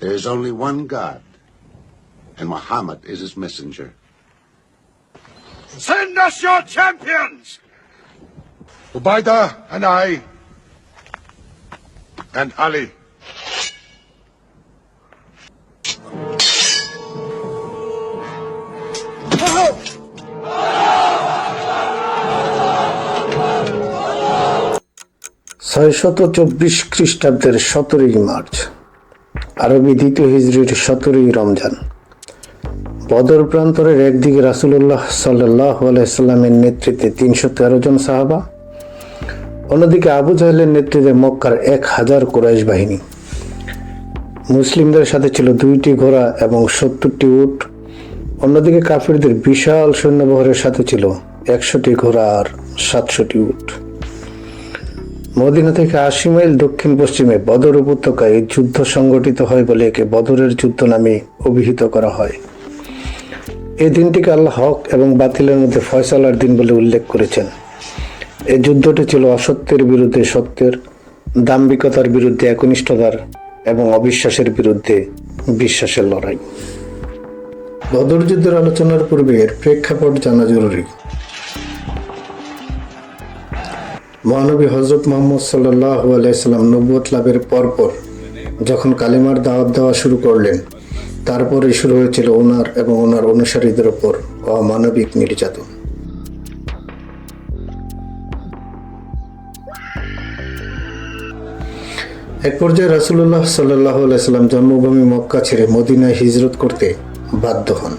There is only one God, and Muhammad is his messenger. Send us your champions! Ubaidah and I, and Ali. ছয়শত চব্বিশ খ্রিস্টাব্দের সতেরোই March আরবি দ্বিতীয় হিজরির সতেরোই রমজান। বদর প্রান্তরের একদিকে রাসুলুল্লাহ সাল্লাহ আলাইসাল্লামের নেতৃত্বে তিনশো তেরো জন সাহাবা, অন্যদিকে আবু জাহেলের নেতৃত্বে মক্কার এক হাজার কোরাইশ বাহিনী। মুসলিমদের সাথে ছিল দুইটি ঘোড়া এবং সত্তরটি উট। অন্যদিকে কাফিরদের বিশাল সৈন্যবহরের সাথে ছিল একশোটি ঘোড়া আর সাতশোটি উট। মদিনা থেকে আশি মাইল দক্ষিণ পশ্চিমে বদর উপত্যকায় এই যুদ্ধ সংগঠিত হয় বলে একে বদরের যুদ্ধ নামে অভিহিত করা হয়। এই দিনটিকে আল্লাহ হক এবং বাতিলের মধ্যে ফয়সালার দিন বলে উল্লেখ করেছেন। এই যুদ্ধটি ছিল অসত্যের বিরুদ্ধে সত্যের, দাম্ভিকতার বিরুদ্ধে একনিষ্ঠতার এবং অবিশ্বাসের বিরুদ্ধে বিশ্বাসের লড়াই। বদর যুদ্ধের আলোচনার পূর্বে এর প্রেক্ষাপট জানা জরুরি। মহানবী হজরত মোহাম্মদ সাল্লাহ আলাইসাল্লাম নব্বত লাভের পরপর যখন কালিমার দাওয়াত দেওয়া শুরু করলেন তারপরে শুরু হয়েছিল ওনার এবং ওনার অনুসারীদের ওপর অমানবিক নির্যাতন। এক পর্যায়ে রাসুল্লাহ সাল্লাহ আলাইসাল্লাম জন্মভূমি মক্কা ছেড়ে মদিনায় হিজরত করতে বাধ্য হন।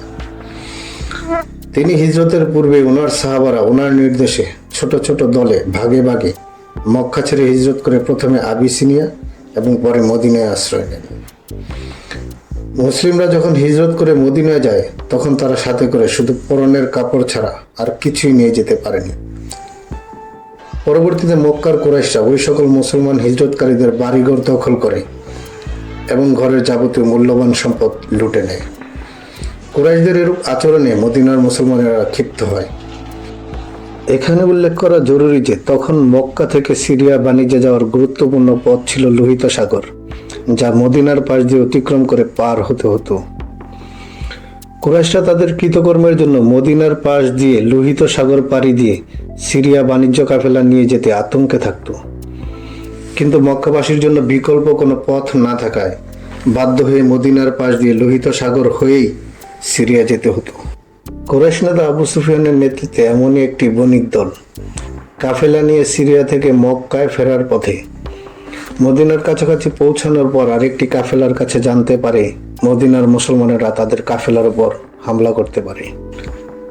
তিনি হিজরতের পূর্বে ওনার সাহাবারা ওনার নির্দেশে ছোট ছোট দলে ভাগে ভাগে মক্কা ছেড়ে হিজরত করে প্রথমে আবিসিনিয়া এবং পরে মদিনায় আশ্রয় নেন। মুসলিমরা যখন হিজরত করে মদিনায় যায়, তখন তারা সাথে করে শুধু পরনের কাপড় ছাড়া আর কিছুই নিয়ে যেতে পারেনি। পরবর্তীতে মক্কার কোরাইশরা ওই সকল মুসলমান হিজরতকারীদের বাড়িঘর দখল করে এবং ঘরের যাবতীয় মূল্যবান সম্পদ লুটে নেয়। কুরাইশদের এরূপ আচরণে মদিনার মুসলমানেরা ক্ষিপ্ত হয়। এখানে উল্লেখ করা জরুরি যে তখন মক্কা থেকে সিরিয়া বাণিজ্যে যাওয়ার গুরুত্বপূর্ণ পথ ছিল লোহিত সাগর, যা মদিনার পাশ দিয়ে অতিক্রম করে পার হতে হতো। কুরাইশরা তাদের কৃতকর্মের জন্য মদিনার পাশ দিয়ে লোহিত সাগর পাড়ি দিয়ে সিরিয়া বাণিজ্য কাফেলা নিয়ে যেতে আতঙ্কে থাকত। কিন্তু মক্কাবাসীর জন্য বিকল্প কোনো পথ না থাকায় বাধ্য হয়ে মদিনার পাশ দিয়ে লোহিত সাগর হয়েই সিরিয়া যেতে হতো। কোরাইশ নেতা আবু সুফিয়ানের নেতৃত্বে এমনই একটি বণিক দল। কাফেলা নিয়ে সিরিয়া থেকে মক্কায় ফেরার পথে। মদিনার কাছাকাছি পৌঁছানোর পর আরেকটি কাফেলার কাছে জানতে পারে, মদিনার মুসলমানেরা তাদের কাফেলার উপর হামলা করতে পারে।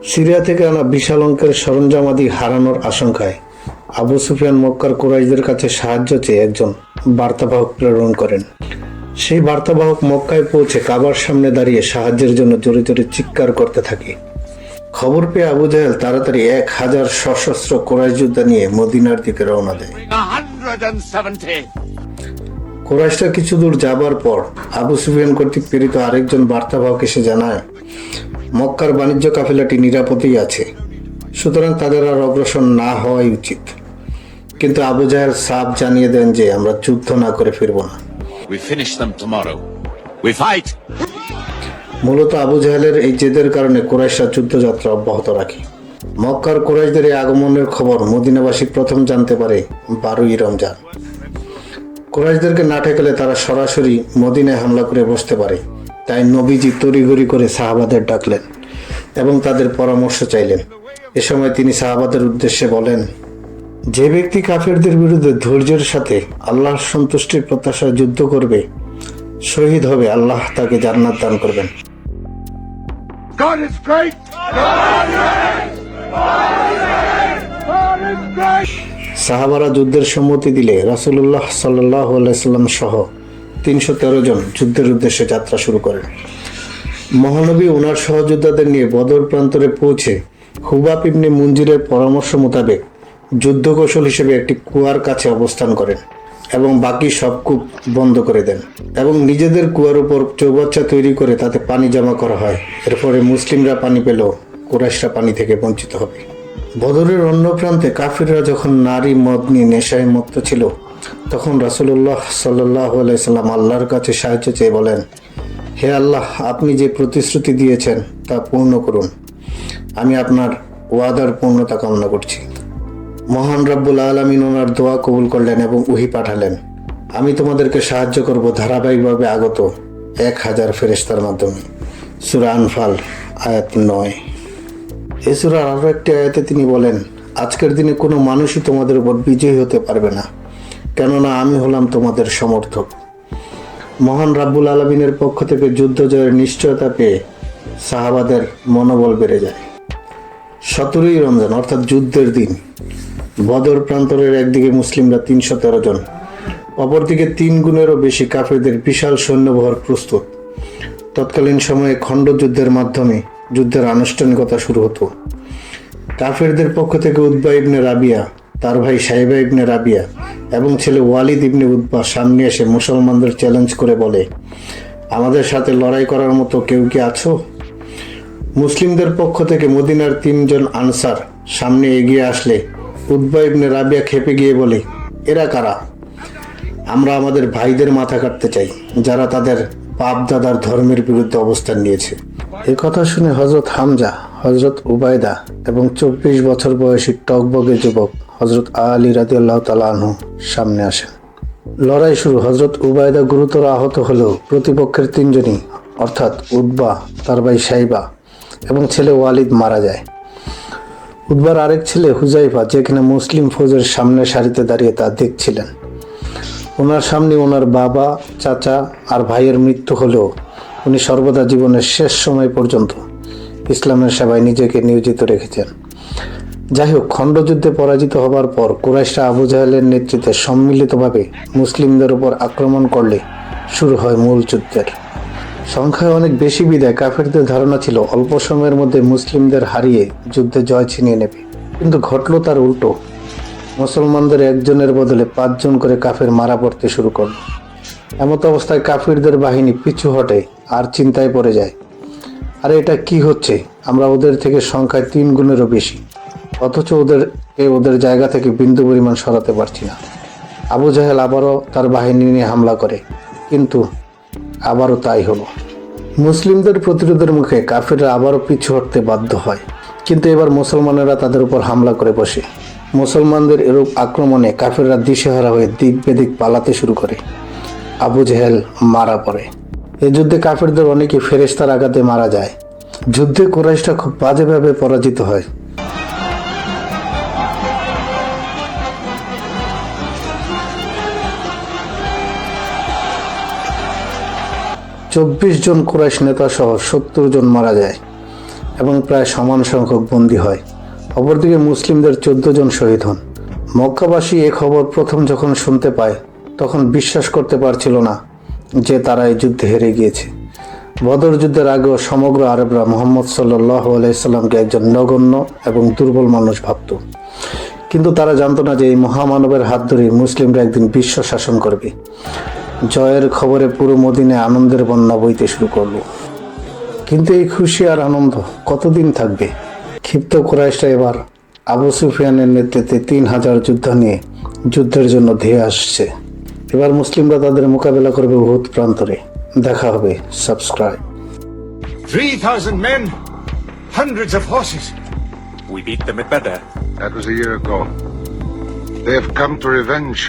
সিরিয়া থেকে আনা বিশাল অঙ্কের সরঞ্জামাদি হারানোর আশঙ্কায় আবু সুফিয়ান মক্কার কুরাইশদের কাছে সাহায্য চেয়ে একজন বার্তাবাহক প্রেরণ করেন। সেই বার্তাবাহক মক্কায় পৌঁছে কাবার সামনে দাঁড়িয়ে সাহায্যের জন্য জোরে জোরে চিৎকার করতে থাকে। খবর পেয়ে আবু জাহেল তাড়াতাড়ি এক হাজার সশস্ত্র কোরাইশ যোদ্ধা নিয়ে মদিনার দিকে রওনা দেয়! কোরাইশরা কিছু দূর যাবার পর আবু সুফিয়ান কর্তৃক প্রেরিত আরেকজন বার্তাবাহক এসে জানায়, মক্কার বাণিজ্য কাফেলাটি নিরাপদেই আছে, সুতরাং তাদের আর অগ্রসর না হওয়াই উচিত কিন্তু আবু জাহেল সাফ জানিয়ে দেন যে আমরা যুদ্ধ না করে ফিরব না We finish them tomorrow. We fight! মূলত আবু জাহেলের এই জেদের কারণে কোরাইশরা যুদ্ধযাত্রা অব্যাহত রাখে। মক্কার কোরাইশদের এই আগমনের খবর মদিনাবাসী প্রথম জানতে পারে বারোই রমজান। কোরাইশদেরকে না ঠেকালে তারা সরাসরি মদিনায় হামলা করে বসতে পারে। তাই নবীজি তড়িঘড়ি করে সাহাবাদের ডাকলেন এবং তাদের পরামর্শ চাইলেন। এ সময় তিনি সাহাবাদের উদ্দেশ্যে বলেন, যে ব্যক্তি কাফেরদের বিরুদ্ধে ধৈর্যের সাথে আল্লাহর সন্তুষ্টির প্রত্যাশায় যুদ্ধ করবে, শহীদ হবে আল্লাহ তাকে জান্নাত দান করবেন। God is great! সাহাবারা যুদ্ধের সম্মতি দিলে রাসুল্লাহ সাল্লাহ আলাইসাল্লাম সহ তিনশো তেরো জন যুদ্ধের উদ্দেশ্যে যাত্রা শুরু করেন। মহানবী ওনার সহযোদ্ধাদের নিয়ে বদর প্রান্তরে পৌঁছে হুবাব ইবনে মুঞ্জিরের পরামর্শ মোতাবেক যুদ্ধ কৌশল হিসেবে একটি কুয়ার কাছে অবস্থান করেন। এবং বাকি সব কূপ বন্ধ করে দেন এবং নিজেদের কুয়ার উপর চৌবাচ্চা তৈরি করে তাতে পানি জমা করা হয়। এরপরে মুসলিমরা পানি পেলেও কুরাইশরা পানি থেকে বঞ্চিত হবে। বদরের অন্য প্রান্তে কাফিররা যখন নারী মদ নিয়ে নেশায় মত্ত ছিল, তখন রাসুল্লাহ সাল্লাহ আলাইসাল্লাম আল্লাহর কাছে সাহায্য চেয়ে বলেন, হে আল্লাহ, আপনি যে প্রতিশ্রুতি দিয়েছেন তা পূর্ণ করুন। আমি আপনার ওয়াদার পূর্ণতা কামনা করছি। মহান রব্বুল আলমিন ওনার দোয়া কবুল করলেন এবং উহি পাঠালেন। আমি তোমাদেরকে সাহায্য করব ধারাবাহিকভাবে আগত এক হাজার ফেরেস্তার মাধ্যমে। সুরা আনফাল, আয়াত নয়। এ সুরার আরও একটি আয়াতে তিনি বলেন, আজকের দিনে কোনো মানুষই তোমাদের উপর বিজয়ী হতে পারবে না, কেননা আমি হলাম তোমাদের সমর্থক। মহান রাব্বুল আলমিনের পক্ষ থেকে যুদ্ধ জয়ের নিশ্চয়তা পেয়ে সাহাবাদের মনোবল বেড়ে যায়। সতেরোই রমজান, অর্থাৎ যুদ্ধের দিন। বদর প্রান্তরের একদিকে মুসলিমরা তিনশো তেরো জন, অপরদিকে তিন গুণেরও বেশি কাফেরদের বিশাল সৈন্যবহর প্রস্তুত। তৎকালীন সময়ে খণ্ডযুদ্ধের মাধ্যমে যুদ্ধের আনুষ্ঠানিকতা শুরু হতো। কাফেরদের পক্ষ থেকে উদ্বা ইবনে রাবিয়া, তার ভাই সাহেবা ইবনে রাবিয়া এবং ছেলে ওয়ালিদ ইবনে উদ্বা সামনে এসে মুসলমানদের চ্যালেঞ্জ করে বলে, আমাদের সাথে লড়াই করার মতো কেউ কি আছো? মুসলিমদের পক্ষ থেকে মদিনার তিনজন আনসার সামনে এগিয়ে আসলে উদ্বা ইবনে রাবিয়া খেপে গিয়ে বলে, এরা কারা? আমরা আমাদের ভাইদের মাথা কাটতে চাই, যারা তাদের বাপ দাদার ধর্মের বিরুদ্ধে অবস্থান নিয়েছে। এ কথা শুনে হজরত হামজা হজরত উবায়দা এবং চব্বিশ বছর বয়সী টকবগে যুবক হজরত আলী রাজি আল্লাহ তালাহু সামনে আসেন। লড়াই শুরু। হজরত উবায়দা গুরুতর আহত হলেও প্রতিপক্ষের তিনজনই, অর্থাৎ উদ্বা তার ভাই সাইবা এবং ছেলে ওয়ালিদ মারা যায়। উদ্বার আরেক ছেলে হুজাইফা, যেখানে মুসলিম ফৌজের সামনে সারিতে দাঁড়িয়ে তা দেখছিলেন। ওনার সামনে ওনার বাবা, চাচা আর ভাইয়ের মৃত্যু হলেও উনি সর্বদা জীবনের শেষ সময় পর্যন্ত ইসলামের সেবায় নিজেকে নিয়োজিত রেখেছেন। যাই হোক, খণ্ডযুদ্ধে পরাজিত হবার পর কুরাইশরা আবু জাহেলের নেতৃত্বে সম্মিলিতভাবে মুসলিমদের উপর আক্রমণ করলে শুরু হয় মূল যুদ্ধের। সংখ্যায় অনেক বেশি বিদায় কাফেরদের ধারণা ছিল, অল্প সময়ের মধ্যে মুসলিমদের হারিয়ে যুদ্ধে জয় ছিনিয়ে নেবে। কিন্তু ঘটল তার উল্টো। মুসলমানদের একজনের বদলে পাঁচজন করে কাফের মারা পড়তে শুরু করল। এমত অবস্থায় কাফিরদের বাহিনী পিছু হটে আর চিন্তায় পড়ে যায়। আরে এটা কি হচ্ছে? আমরা ওদের থেকে সংখ্যায় তিন গুণেরও বেশি। অথচ ওদেরকে ওদের জায়গা থেকে বিন্দু পরিমাণ সরাতে পারছি না। আবু জাহেল আবারও তার বাহিনী নিয়ে হামলা করে। কিন্তু আবারও তাই হলো। মুসলিমদের প্রতিরোধের মুখে কাফিররা আবারও পিছু হটতে বাধ্য হয়। কিন্তু এবার মুসলমানেরা তাদের উপর হামলা করে বসে। মুসলমানদের এরূপ আক্রমণে কাফিররা দিশেহারা হয়ে দিক বেদিক পালাতে শুরু করে। আবু জেহেল মারা পড়ে। এ যুদ্ধে কাফিরদের অনেকে ফেরেস্তার আঘাতে মারা যায়। যুদ্ধে কুরাইশরা খুব বাজেভাবে পরাজিত হয়। চব্বিশ জন কুরাইশ নেতা সহ সত্তর জন মারা যায় এবং প্রায় সমান সংখ্যক বন্দী হয়। অপরদিকে মুসলিমদের চোদ্দ জন শহীদ হন। মক্কাবাসী এ খবর প্রথম যখন শুনতে পায়, তখন বিশ্বাস করতে পারছিল না যে তারা এই যুদ্ধে হেরে গিয়েছে। বদর যুদ্ধের আগেও সমগ্র আরবরা মোহাম্মদ সাল্লাহ আলাইসাল্লামকে একজন নগণ্য এবং দুর্বল মানুষ ভাবত। কিন্তু তারা জানতো না যে এই মহামানবের হাত ধরে মুসলিমরা একদিন বিশ্ব শাসন করবে। জয়ের খবরে পুরো মদিনে আনন্দের বন্যা বইতে শুরু করল কিন্তু এই খুশি আর আনন্দ কতদিন থাকবে ক্ষিপ্ত কুরাইশরা এবার আবু সুফিয়ানের নেতৃত্বে তিন হাজার যুদ্ধ নিয়ে যুদ্ধের জন্য ধেয়ে আসছে এবার মুসলিমরা তাদের মোকাবেলা করবে উহুদ প্রান্তরে দেখা হবে subscribe 3,000 men, hundreds of horses. We beat them at Badr. That was a year ago. They have come to revenge.